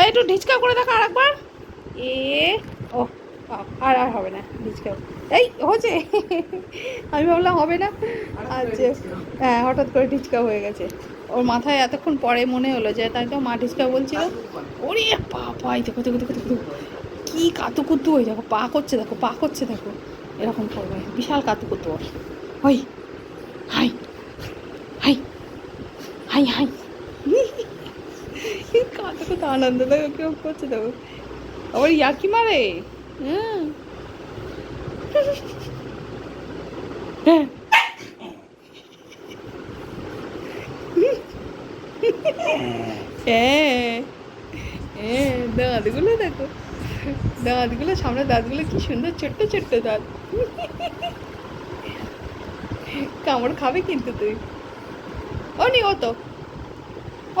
এই একটু ঢিচকা করে দেখো আরেকবার। এ ও আর আর হবে না ঢিচকা। এই হচ্ছে। আমি ভাবলাম হবে না। আচ্ছা। হ্যাঁ হঠাৎ করে ঢিচকা হয়ে গেছে। ওর মাথায় এতক্ষণ পরে মনে হলো যে তাই তো মা ঢিচকা বলছিল। ওরে বাবা এই দেখো দেখো দেখো দেখো দেখো। কি কাতুকুতু ওই দেখো পা করছে দেখো পা করছে দেখো। এরকম করবে বিশাল কাতুকুতু ওর। ওই। হাই। হাই। Hi hi. কাতুকুতু আনন্দ দেখো কেউ করছে দেখো আবার ইয়াকি মারে? হ্যাঁ। হ্যাঁ। হ্যাঁ দাঁতগুলো দেখো। দাঁতগুলো, সামনে দাঁতগুলো কি সুন্দর, ছোট্ট ছোট্ট দাঁত। কামড় খাবে কিন্তু তুই। ও নি অত।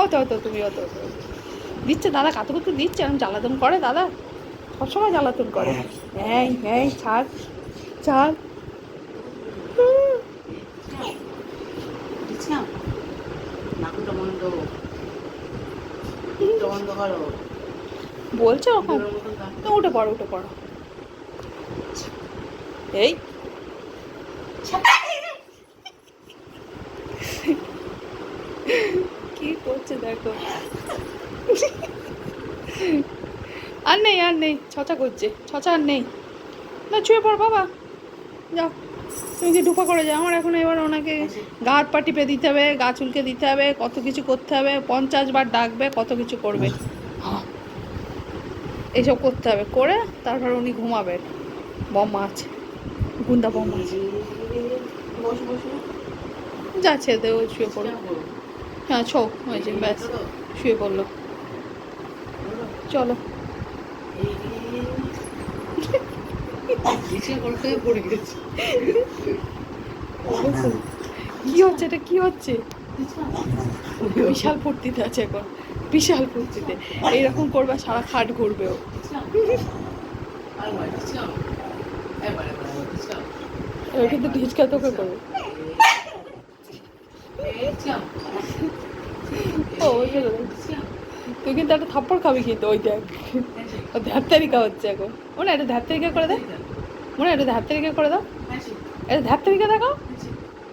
অত অত, তুমি অত অত। দিচ্ছে দাদা কাতু কুতু দিচ্ছে আমি জ্বালাতন করে দাদা? সবসময় জ্বালাতন করে। হ্যাঁ। হ্যাঁ ছাড় ছাড়। বলছো ওরকম তো উঠে পড়ো উঠে পড়ো। এই। কি করছে দেখো? আর নেই আর নেই, ছচা করছে, ছচা আর নেই। না, ছুঁয়ে পড় বাবা। যাও তুমি কি ডুপা করে যাও, আমার এখন এবার ওনাকে গা হাত পা টিপে দিতে হবে, গা চুলকে দিতে হবে, কত কিছু করতে হবে, পঞ্চাশ বার ডাকবে, কত কিছু করবে। এইসব করতে হবে, করে তারপর উনি ঘুমাবেন বম্মা আছে গুন্দা বম্মা আছে বসে বসে যা, ছেড়ে দেবে ওই শুয়ে পড়ল। হ্যাঁ ছো হয়েছে ব্যাস শুয়ে পড়ল। চলো। কি হচ্ছে? এটা কি হচ্ছে? বিশাল ফুর্তিতে আছে এখন। বিশাল ফুর্তিতে। এইরকম করবে সারা খাট ঘুরবে ও। এবার কিন্তু ঢিচকা তোকে করবে। ও। তুই কিন্তু একটা থাপ্পড় খাবি কিন্তু ওই দেখ। ও ধ্যার তারিকা হচ্ছে এখন। মনে একটা ধ্যার তারিকা করে দে। মনে একটা ধ্যার তারিকা করে দাও। এটা ধ্যার তারিকা দেখাও।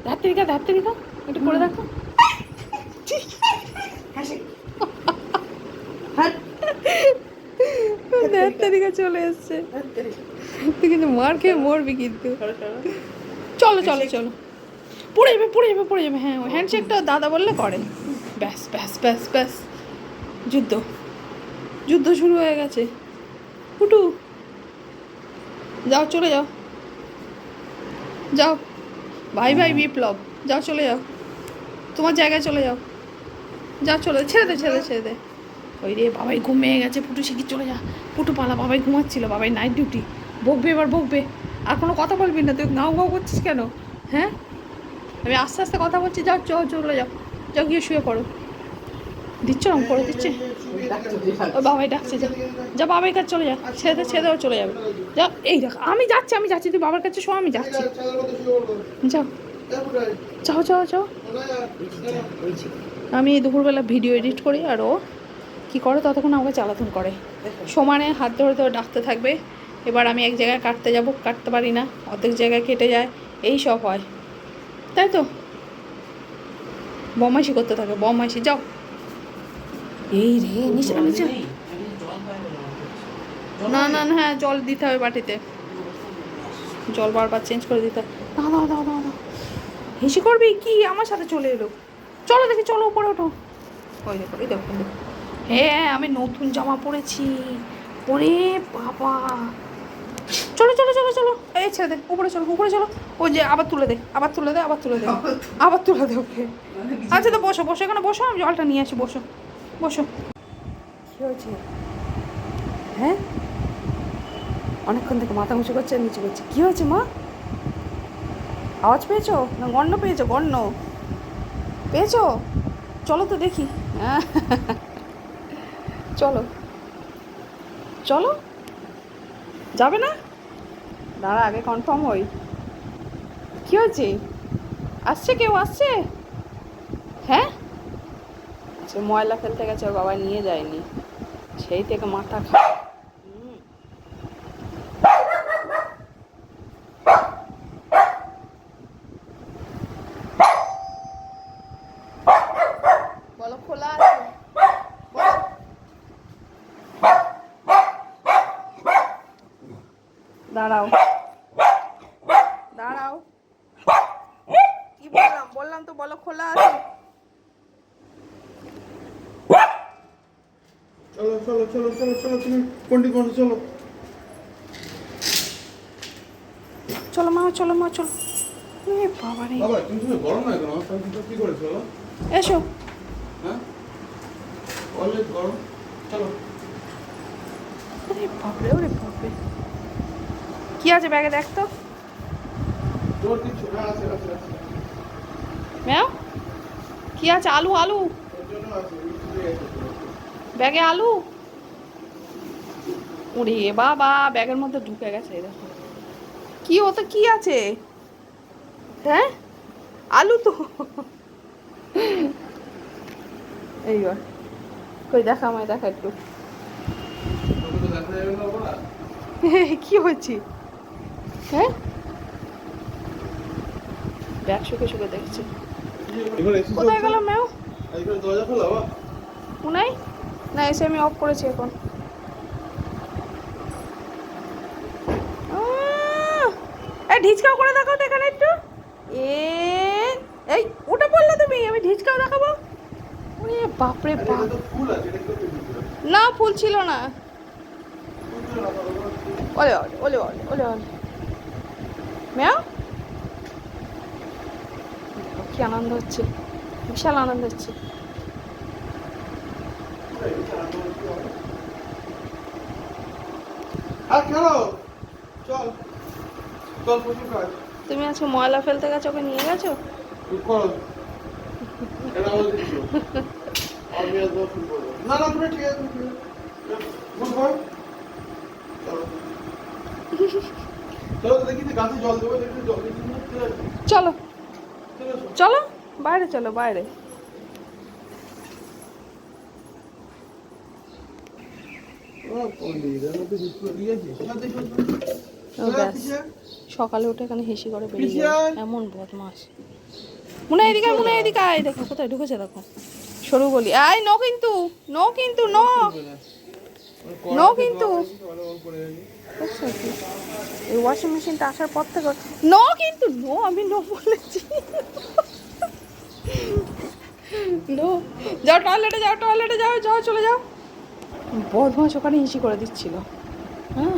ধ্যার তারিকা ধ্যার তারিকা একটু করে দেখো। ধ্যার তারিকা চলে এসছে। তুই কিন্তু মার খেয়ে মরবি কিন্তু। চলো চলো চলো। পড়ে যাবে পড়ে যাবে পড়ে যাবে। হ্যাঁ হ্যান্ডশেকটা দাদা বললে করে। ব্যাস ব্যাস ব্যাস ব্যাস। যুদ্ধ। যুদ্ধ শুরু হয়ে গেছে। ফুটু যাও, চলে যাও। যাও। ভাই ভাই, বিপ্লব, যাও, চলে যাও। তোমার জায়গায় চলে যাও। যাও, চলে ছেড়ে দে ছেড়ে দে ছেড়ে দে। ওই রে, বাবাই ঘুমিয়ে গেছে। পুটু শিখি চলে যা। পুটু পালা, বাবাই ঘুমাচ্ছিল। বাবাই নাইট ডিউটি বকবে এবার, বকবে। আর কোনো কথা বলবি না। তুই গাও গাও করছিস কেন? হ্যাঁ? আমি আস্তে আস্তে কথা বলছি। যাও, চল, চলে যাও। যাও, গিয়ে শুয়ে পড়ো। দিচ্ছ? রং করে দিচ্ছে? ওই বাবাই ডাকছে, যা। যা বাবাই কাছে চলে যা। ছেড়ে দে, ছেড়ে দেওয়া চলে যাবে। যা, এই দেখ, আমি যাচ্ছি আমি যাচ্ছি। তুই বাবার কাছে শো আমি যাচ্ছি। যাও যাও যাও যাও। আমি দুপুরবেলা ভিডিও এডিট করি আর ও কী করে? ততক্ষণ আমাকে চালাতন করে। সমানে হাত ধরে ধরে ডাকতে থাকবে। এবার আমি এক জায়গায় কাটতে যাব, কাটতে পারি না। অর্ধেক জায়গায় কেটে যায়। এই সব হয়। তাই তো? বমাইশি করতে থাকে বমাইশি যাও। এই রে নিচে নিচে। না না না হ্যাঁ জল দিতে হবে বাটিতে। জল বারবার চেঞ্জ করে দিতে হবে। দাও দাও দাও দাও দাও হেসে করবি? কি? আমার সাথে চলে এলো। চলো দেখি চলো উপরে ওঠো। ওই দেখো এই দেখো দেখো। হ্যাঁ আমি নতুন জামা পরেছি। ওরে বাবা। চলো চলো চলো চলো। এই ছেড়ে দে উপরে চলো উপরে চলো। ওই যে আবার তুলে দে আবার তুলে দে আবার তুলে দে। আবার তুলে দে ওকে। আচ্ছা তো বসো বসো এখানে বসো আমি জলটা নিয়ে আসি বসো। বসো। কী হয়েছে? হ্যাঁ? অনেকক্ষণ থেকে মাথা মুছে করছে, নিচু করছে। কী হয়েছে মা? আওয়াজ পেয়েছ? না গণ্য পেয়েছ গণ্য পেয়েছ? চলো তো দেখি। চলো। চলো? যাবে না? দাঁড়া, আগে কনফার্ম হই। কী হয়েছে? আসছে কেউ? আসছে? হ্যাঁ? আচ্ছা ময়লা ফেলতে গেছে ওর বাবা নিয়ে যায়নি। সেই থেকে মাথা খা বলো খোলা আছে? দাঁড়াও। দাঁড়াও। কি বললাম? বললাম তো বলো খোলা আছে? চলো চলো চলো চলো চলো তুমি কোন চলো। চলো মা চলো মা চলো। এ বাবা রে বাবা তুমি তুমি গরম না কেন? তুমি কি এসো। হ্যাঁ? অলরেডি গরম চলো। ওরে বাপরে ওরে বাপরে। কি আছে ব্যাগে দেখ তো। তোর কিছু হ্যাঁ আছে আছে আছে। ম্যাও কি আছে? আলু আলু। জন্য আছে ব্যাগে আলু? ওরে বাবা ব্যাগের মধ্যে ঢুকে গেছে এই দেখো। কি ওতে কি আছে? হ্যাঁ? আলু তো। এইবার। কই দেখা আমায় দেখা একটু। কি হচ্ছে হ্যাঁ? ব্যাগ শুকে শুকে দেখছি। কোথায় গেল ম্যাও এখানে না এসে আমি অফ করেছি এখন। ঢিচকাও করে দেখাও তো এখানে একটু। এ এই ওটা বললে তুমি আমি ঢিচকাও দেখাবো। ওরে বাপরে বাপ। না ফুল ছিল না। ওলে ওলে ওলে ওলে ওলে ওলে। ম্যাও। কি আনন্দ হচ্ছে বিশাল আনন্দ হচ্ছে আর খেলো চল চল প্রচুর কাজ তুমি আজকে ময়লা ফেলতে গেছো ওকে নিয়ে গেছো? না। না তুমি ঠিক আছে চলো। চলো বাইরে চলো যে গাছে জল দেবো দেখি জল দেখি চলে আসবে। চলো চলে এসো। চলো বাইরে চলো বাইরে ও, পন্ডিত, এর মধ্যে বিস্কুট দিয়েছিস? না, দেখো তো। ও চলে ব্যাস আসছে। সকালে উঠে এখানে হেসি করে বেরিয়ে। এমন বদমাস মনে হয় এদিকে মনে হয় এদিকে আয়। দেখো কোথায় ঢুকেছে দেখো। সরু বলি আয় নো কিন্তু নো কিন্তু নো। নো কিন্তু? এই ওয়াশিং মেশিনটা আসার পর থেকে নো কিন্তু নো আমি নো বলেছি। নো। যাও টয়লেটে যাও টয়লেটে যাও যাও চলে যাও। বদমাস ওখানে হিসি করে দিচ্ছিল। হ্যাঁ?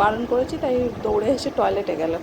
বারণ করেছি তাই দৌড়ে এসে টয়লেটে গেল।